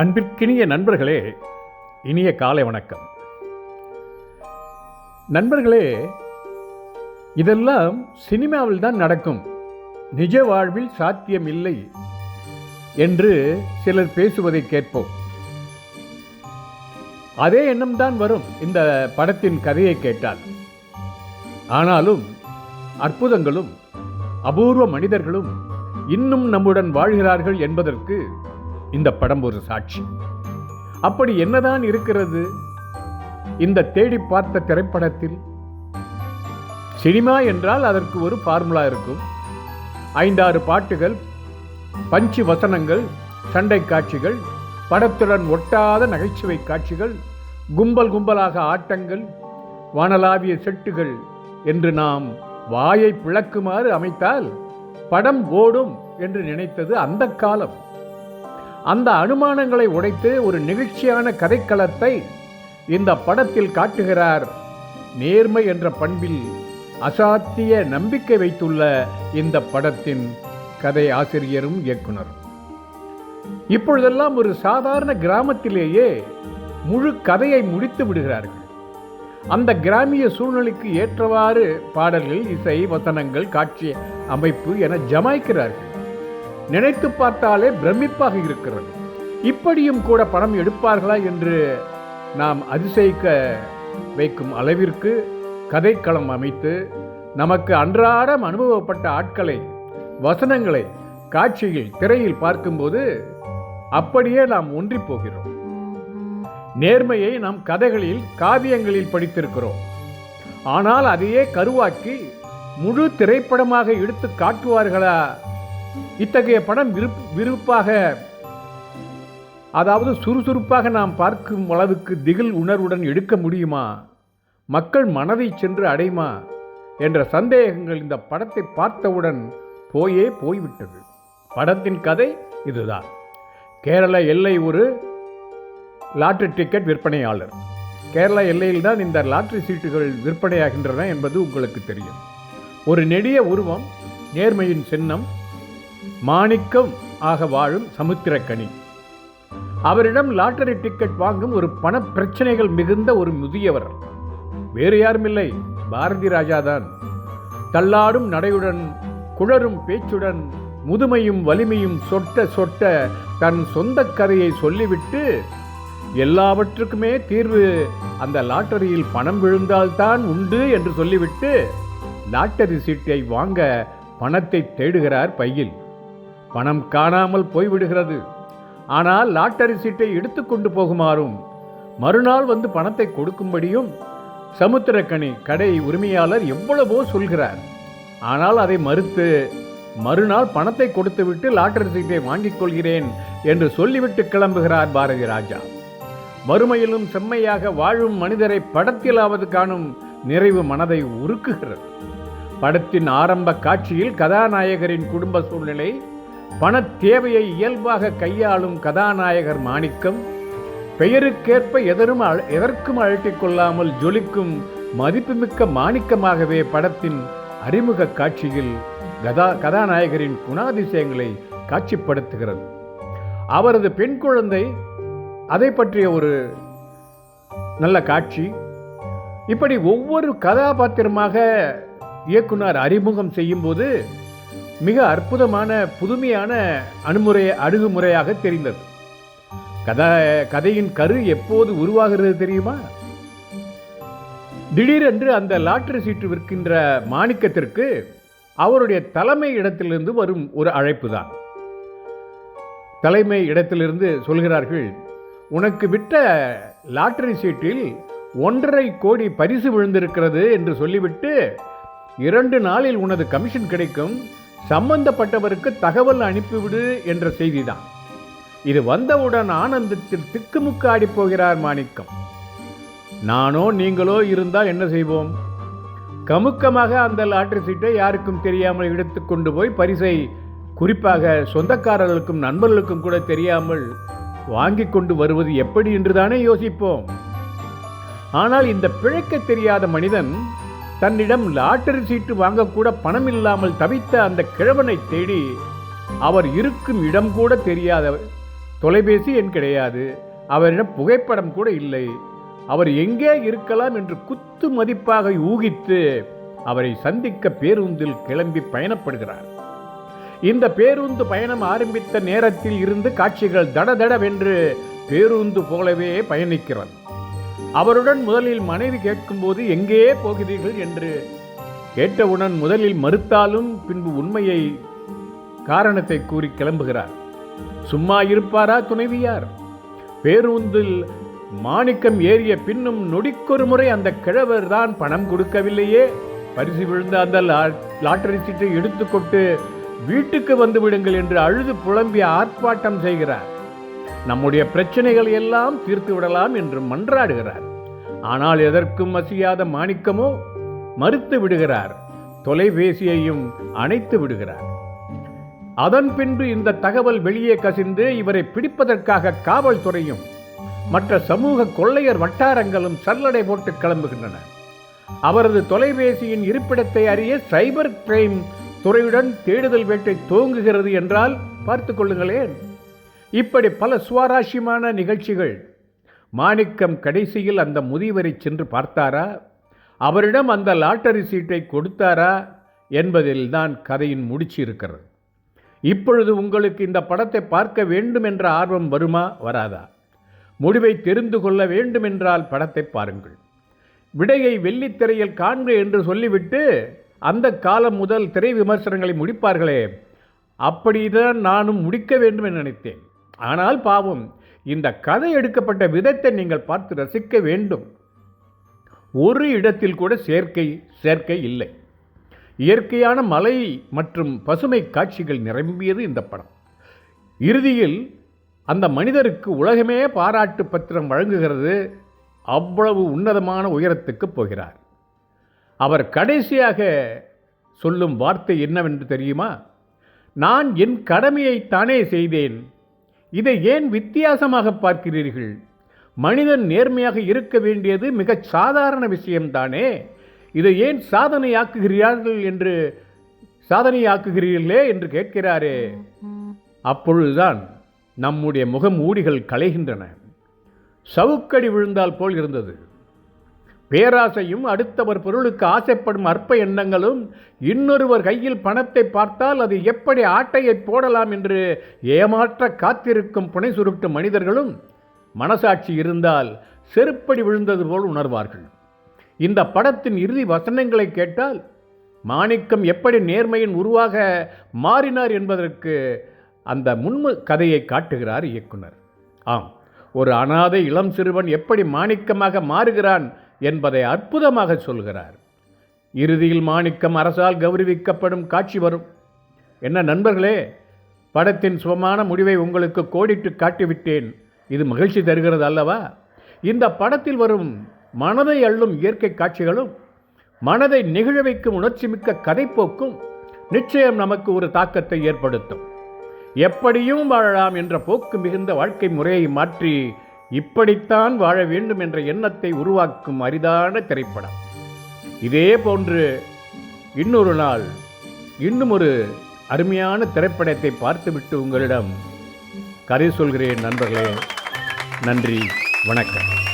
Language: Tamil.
அன்பிற்கினிய நண்பர்களே இனிய காலை வணக்கம். நண்பர்களே இதெல்லாம் சினிமாவில் தான் நடக்கும். நிஜ வாழ்வில் சாத்தியம் இல்லை என்று சிலர் பேசுவதை கேட்போம். அதே எண்ணம்தான் வரும் இந்த படத்தின் கதையை கேட்டால். ஆனாலும் அற்புதங்களும் அபூர்வ மனிதர்களும் இன்னும் நம்முடன் வாழ்கிறார்கள் என்பதற்கு இந்த படம் ஒரு சாட்சி. அப்படி என்னதான் இருக்கிறது? இந்த தேடி பார்த்த திரைப்படத்தில்? சினிமா என்றால் அதற்கு ஒரு ஃபார்முலா இருக்கும். ஐந்தாறு பாட்டுகள் பஞ்சு வசனங்கள் சண்டை காட்சிகள் படத்துடன் ஒட்டாத நகைச்சுவை காட்சிகள் கும்பல் கும்பலாக ஆட்டங்கள் வானலாவிய செட்டுகள் என்று நாம் வாயை பிளக்குமாறு அமைத்தால் படம் ஓடும் என்று நினைத்தது அந்த காலம். அந்த அனுமானங்களை உடைத்து ஒரு நிகழ்ச்சியான கதைக்களத்தை இந்த படத்தில் காட்டுகிறார். நேர்மை என்ற பண்பில் அசாத்திய நம்பிக்கை வைத்துள்ள இந்த படத்தின் கதை ஆசிரியரும் இயக்குனரும் இப்பொழுதெல்லாம் ஒரு சாதாரண கிராமத்திலேயே முழு கதையை முடித்து விடுகிறார்கள். அந்த கிராமிய சூழ்நிலைக்கு ஏற்றவாறு பாடல்கள் இசை வசனங்கள் காட்சி அமைப்பு என ஜமாய்க்கிறார்கள். நினைத்து பார்த்தாலே பிரமிப்பாக இருக்கிறது. இப்படியும் கூட படம் எடுப்பார்களா என்று நாம் அதிசயிக்க வைக்கும் அளவிற்கு கதைக்களம் அமைத்து நமக்கு அன்றாடம் அனுபவப்பட்ட ஆட்களை வசனங்களை காட்சியில் திரையில் பார்க்கும்போது அப்படியே நாம் ஒன்றி போகிறோம். நேர்மையை நாம் கதைகளில் காவியங்களில் படித்திருக்கிறோம். ஆனால் அதையே கருவாக்கி முழு திரைப்படமாக எடுத்து காட்டுவார்களா இத்தகைய படம் விருப்பாக அதாவது சுறுசுறுப்பாக நாம் பார்க்கும் அளவுக்கு திகில் உணர்வுடன் எடுக்க முடியுமா? மக்கள் மனதை சென்று அடையுமா? என்ற சந்தேகங்கள் இந்த படத்தை பார்த்தவுடன் போயே போய்விட்டது. படத்தின் கதை இதுதான். கேரள எல்லை ஒரு லாட்ரி டிக்கெட் விற்பனையாளர். கேரள எல்லையில் தான் இந்த லாட்ரி சீட்டுகள் விற்பனையாகின்றன என்பது உங்களுக்கு தெரியும். ஒரு நெடிய உருவம் நேர்மையின் சின்னம் மாணிக்கம் ஆக வாழும் சமுத்திரக்கனி. அவரிடம் லாட்டரி டிக்கெட் வாங்கும் ஒரு பண பிரச்சனைகள் மிகுந்த ஒரு முதியவர். வேறு யாரும் இல்லை பாரதி ராஜா தான் தள்ளாடும் நடையுடன் குளரும் பேச்சுடன் முதுமையும் வலிமையும் சொட்ட சொட்ட தன் சொந்த கதையை சொல்லிவிட்டு எல்லாவற்றுக்குமே தீர்வு அந்த லாட்டரியில் பணம் விழுந்தால்தான் உண்டு என்று சொல்லிவிட்டு லாட்டரி சீட்டை வாங்க பணத்தை தேடுகிறார் பையில். பணம் காணாமல் போய்விடுகிறது. ஆனால் லாட்டரி சீட்டை எடுத்துக்கொண்டு போகுமாறும் மறுநாள் வந்து பணத்தை கொடுக்கும்படியும் சமுத்திரக்கனி கடை உரிமையாளர் எவ்வளவோ சொல்கிறார். ஆனால் அதை மறுத்து மறுநாள் பணத்தை கொடுத்துவிட்டு லாட்டரி சீட்டை வாங்கிக் கொள்கிறேன் என்று சொல்லிவிட்டு கிளம்புகிறார் பாரதி ராஜா. வறுமையிலும் செம்மையாக வாழும் மனிதரை படத்திலாவது காணும் நிறைவு மனதை உருக்குகிறது. படத்தின் ஆரம்ப காட்சியில் கதாநாயகரின் குடும்ப சூழ்நிலை பணத் தேவையை இயல்பாக கையாளும் கதாநாயகர் மாணிக்கம் பெயருக்கேற்ப எதரும் அழ- எதற்கும் அழட்டிக்கொள்ளாமல் ஜொலிக்கும் மதிப்புமிக்க மாணிக்கமாகவே படத்தின் அறிமுக காட்சியில் கதா கதாநாயகரின் குணாதிசயங்களை காட்சிப்படுத்துகிறது. அவரது பெண் குழந்தை அதை பற்றிய ஒரு நல்ல காட்சி. இப்படி ஒவ்வொரு கதாபாத்திரமாக இயக்குனர் அறிமுகம் செய்யும்போது மிக அற்புதமான புதுமையான அணுமுறை அணுகுமுறையாக தெரிந்தது. கதை கதையின் கரு எப்போது உருவாகிறது தெரியுமா? திடீரென்று அந்த லாட்டரி சீட்டு விற்கின்ற மாணிக்கத்திற்கு அவருடைய தலைமை இடத்திலிருந்து வரும் ஒரு அழைப்பு தான். தலைமை இடத்திலிருந்து சொல்கிறார்கள் உனக்கு விட்ட லாட்டரி சீட்டில் ஒன்றரை கோடி பரிசு விழுந்திருக்கிறது என்று சொல்லிவிட்டு இரண்டு நாளில் உனது கமிஷன் கிடைக்கும் சம்பந்தப்பட்டவருக்கு தகவல் அனுப்பிவிடு என்ற செய்திதான். இது வந்தவுடன் ஆனந்தத்தில் திக்குமுக்காடி போகிறார் மாணிக்கம். நானோ நீங்களோ இருந்தால் என்ன செய்வோம்? கமுக்கமாக அந்த லாட்ரி சீட்டை யாருக்கும் தெரியாமல் எடுத்து கொண்டு போய் பரிசை குறிப்பாக சொந்தக்காரர்களுக்கும் நண்பர்களுக்கும் கூட தெரியாமல் வாங்கி கொண்டு வருவது எப்படி என்றுதானே யோசிப்போம். ஆனால் இந்த பிழைக்க தெரியாத மனிதன் தன்னிடம் லாட்டரி சீட்டு வாங்கக்கூட பணம் இல்லாமல் தவித்த அந்த கிழவனை தேடி அவர் இருக்கும் இடம் கூட தெரியாத தொலைபேசி எண் கிடையாது. அவரிடம் புகைப்படம் கூட இல்லை. அவர் எங்கே இருக்கலாம்? என்று குத்து மதிப்பாக ஊகித்து அவரை சந்திக்க பேருந்தில் கிளம்பி பயணப்படுகிறார். இந்த பேருந்து பயணம் ஆரம்பித்த நேரத்தில் இருந்து காட்சிகள் தடதடவென்று பேருந்து போலவே பயணிக்கிறது. அவருடன் முதலில் மனைவி கேட்கும்போது எங்கே போகிறீர்கள்? என்று கேட்டவுடன் முதலில் மறுத்தாலும் பின்பு உண்மையை காரணத்தை கூறி கிளம்புகிறார். சும்மா இருப்பாரா துணைவியார்? பேருந்தில் மாணிக்கம் ஏறிய பின்னும் நொடிக்கொரு முறை அந்த கிழவர் தான் பணம் கொடுக்கவில்லையே. பரிசு விழுந்த அந்த லாட்டரி சீட்டை எடுத்துக்கொண்டு வீட்டுக்கு வந்து விடுங்கள் என்று அழுது புலம்பி ஆர்ப்பாட்டம் செய்கிறார். நம்முடைய பிரச்சனைகள் எல்லாம் தீர்த்து விடலாம் என்று மன்றாடுகிறார். ஆனால் எதற்கும் அசியாத மாணிக்கமோ மறுத்து விடுகிறார். தொலைபேசியையும் அணைத்து விடுகிறார். அதன் பின்பு இந்த தகவல் வெளியே கசிந்து இவரை பிடிப்பதற்காக காவல்துறையும் மற்ற சமூக கொள்ளையர் வட்டாரங்களும் சல்லடை போட்டு கிளம்புகின்றன. அவரது தொலைபேசியின் இருப்பிடத்தை அறிய சைபர் கிரைம் துறையுடன் தேடுதல் வேட்டை துவங்குகிறது என்றால் பார்த்து கொள்ளுங்களேன். இப்படி பல சுவாரஸ்யமான நிகழ்ச்சிகள். மாணிக்கம் கடைசியில் அந்த முதியவரை சென்று பார்த்தாரா? அவரிடம் அந்த லாட்டரி சீட்டை கொடுத்தாரா? என்பதில் தான் கதையின் முடிச்சு இருக்கிறது. இப்பொழுது உங்களுக்கு இந்த படத்தை பார்க்க வேண்டும் என்ற ஆர்வம் வருமா? வராதா? முடிவை தெரிந்து கொள்ள வேண்டுமென்றால் படத்தை பாருங்கள். விடையை வெள்ளித்திரையில் காண்க என்று சொல்லிவிட்டு அந்த காலம் முதல் திரை விமர்சனங்களை முடிப்பார்களே. அப்படிதான் நானும் முடிக்க வேண்டும் என நினைத்தேன். ஆனால் பாவம் இந்த கதை எடுக்கப்பட்ட விதத்தை நீங்கள் பார்த்து ரசிக்க வேண்டும். ஒரு இடத்தில் கூட சேர்க்கை சேர்க்கை இல்லை. இயற்கையான மலை மற்றும் பசுமை காட்சிகள் நிரம்பியது இந்த படம். இறுதியில் அந்த மனிதருக்கு உலகமே பாராட்டு பத்திரம் வழங்குகிறது. அவ்வளவு உன்னதமான உயரத்துக்கு போகிறார். அவர் கடைசியாக சொல்லும் வார்த்தை என்னவென்று தெரியுமா? நான் என் கடமையை தானே செய்தேன். இதை ஏன் வித்தியாசமாக பார்க்கிறீர்கள்? மனிதன் நேர்மையாக இருக்க வேண்டியது மிகச் சாதாரண விஷயம்தானே? இதை ஏன் சாதனையாக்குகிறார்கள் என்று சாதனையாக்குகிறீர்களே என்று கேட்கிறாரே? அப்பொழுதுதான் நம்முடைய முகம் ஊடிகள் களைகின்றன சவுக்கடி விழுந்தால் போல் இருந்தது. பேராசையும் அடுத்தவர் பொருளுக்கு ஆசைப்படும் அற்ப எண்ணங்களும் இன்னொருவர் கையில் பணத்தை பார்த்தால் அது எப்படி ஆட்டையை போடலாம் என்று ஏமாற்ற காத்திருக்கும் புனை சுருட்டு மனிதர்களும் மனசாட்சி இருந்தால் செருப்படி விழுந்தது போல் உணர்வார்கள். இந்த படத்தின் இறுதி வசனங்களை கேட்டால் மாணிக்கம் எப்படி நேர்மையின் உருவாக மாறினார் என்பதற்கு அந்த முன்மு கதையை காட்டுகிறார் இயக்குனர். ஆம் ஒரு அனாதை இளம் சிறுவன் எப்படி மாணிக்கமாக மாறுகிறான் என்பதை அற்புதமாக சொல்கிறார். இறுதியில் மாணிக்கம் அரசால் கௌரவிக்கப்படும் காட்சி வரும். என்ன நண்பர்களே படத்தின் சுபமான முடிவை உங்களுக்கு கோடிட்டு காட்டிவிட்டேன். இது மகிழ்ச்சி தருகிறது அல்லவா? இந்த படத்தில் வரும் மனதை அள்ளும் இயற்கை காட்சிகளும் மனதை நெகிழ வைக்கும் உணர்ச்சிமிக்க கதைப்போக்கும் நிச்சயம் நமக்கு ஒரு தாக்கத்தை ஏற்படுத்தும். எப்படியும் வாழலாம் என்ற போக்கு மிகுந்த வாழ்க்கை முறையை மாற்றி இப்படித்தான் வாழ வேண்டும் என்ற எண்ணத்தை உருவாக்கும் அரிதான திரைப்படம். இதே போன்று இன்னொரு நாள் இன்னும் ஒரு அருமையான திரைப்படத்தை பார்த்துவிட்டு உங்களிடம் கதை சொல்கிறேன் நண்பர்களே. நன்றி வணக்கம்.